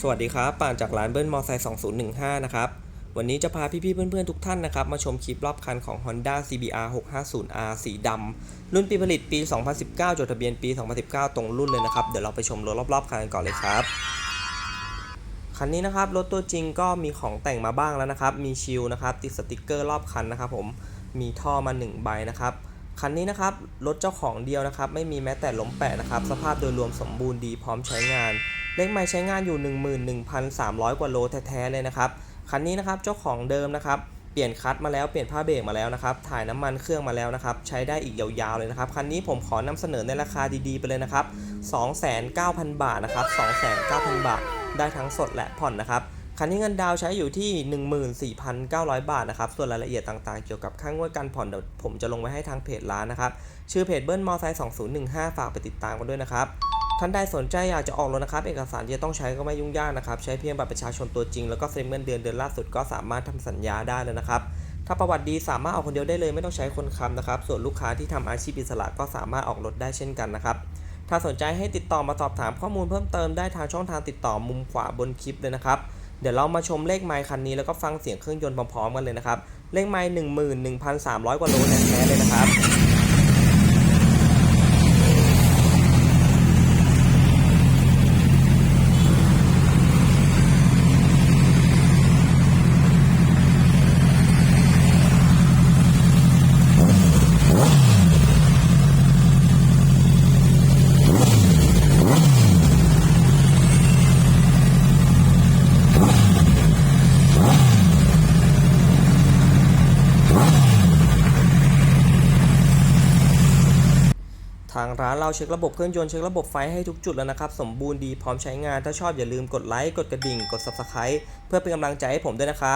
สวัสดีครับป่านจากร้านเบิ้ลมอไซค์2015 นะครับ วันนี้จะพาพี่ๆเพื่อนๆ ทุกท่านนะครับ มาชมคลิปรอบคันของ Honda CBR 650R สีดำรุ่นปีผลิตปี 2019 จดทะเบียนปี 2019 ตรงรุ่นเลยนะครับ เดี๋ยวเราไปชมรถรอบๆคันกันก่อนเลยครับ คันนี้นะครับ รถตัวจริงก็มีของแต่งมาบ้างแล้วนะครับ มีชิลนะครับ ติดสติกเกอร์รอบคันนะครับผม มีท่อมา 1 ใบนะครับคันนี้นะครับ รถเจ้าของเดียวนะครับ ไม่มีแม้แต่ล้มแปะนะครับ สภาพโดยรวมสมบูรณ์ดีพร้อมใช้งาน เลขไม้ใช้งานอยู่ 11,300 กว่าโลแท้ๆเลยนะครับ คันนี้นะครับเจ้าของเดิมนะครับ เปลี่ยนคัทมาแล้วเปลี่ยนผ้าเบรกมาแล้วนะครับ ถ่ายน้ำมันเครื่องมาแล้วนะครับ ใช้ได้อีกยาวๆเลยนะครับ คันนี้ผมขอนำเสนอในราคาดีๆไปเลยนะครับ 29,000บาทนะครับ29,000 บาท ได้ทั้งสดและผ่อนนะครับคันนี้เงินดาวใช้อยู่ที่ 14,900 บาทนะครับ ส่วนรายละเอียดต่างๆ เกี่ยวกับค่างวดการผ่อนเดี๋ยวผมจะลงไว้ให้ทางเพจร้านนะครับ ชื่อเพจเบิ้ลมอไซค์2015 ฝากไปติดตามกันด้วยนะครับ ท่านใดสนใจอยากจะออกรถนะครับ เอกสารที่จะต้องใช้ก็ไม่ยุ่งยากนะครับ ใช้เพียงบัตรประชาชนตัวจริง แล้วก็เซ็นเงินเดือนเดือนล่าสุดก็สามารถทำสัญญาได้เลยนะครับ ถ้าประวัติดีสามารถออกคนเดียวได้เลยไม่ต้องใช้คนค้ำนะครับ ส่วนลูกค้าที่ทำอาชีพอิสระก็สามารถออกรถได้เช่นกันนะครับ ถ้าสนใจให้ติดต่อมาสอบถามข้อมูลเพิ่มเติมได้ทางช่องทางติดต่อมุมขวาบนคลิปเลยนะครับ เดี๋ยวเรามาชมเลขไมค์คันนี้แล้วก็ฟังเสียงเครื่องยนต์พร้อมๆกันเลยนะครับ เลขไมค์11,300กว่าโลแท้เลยนะครับ ทางร้านเราเช็คระบบเครื่องยนต์เช็คระบบไฟให้ทุกจุดแล้วนะครับ สมบูรณ์ดีพร้อมใช้งาน ถ้าชอบอย่าลืมกดไลค์ กดกระดิ่ง กด Subscribe เพื่อเป็นกำลังใจให้ผมด้วยนะครับ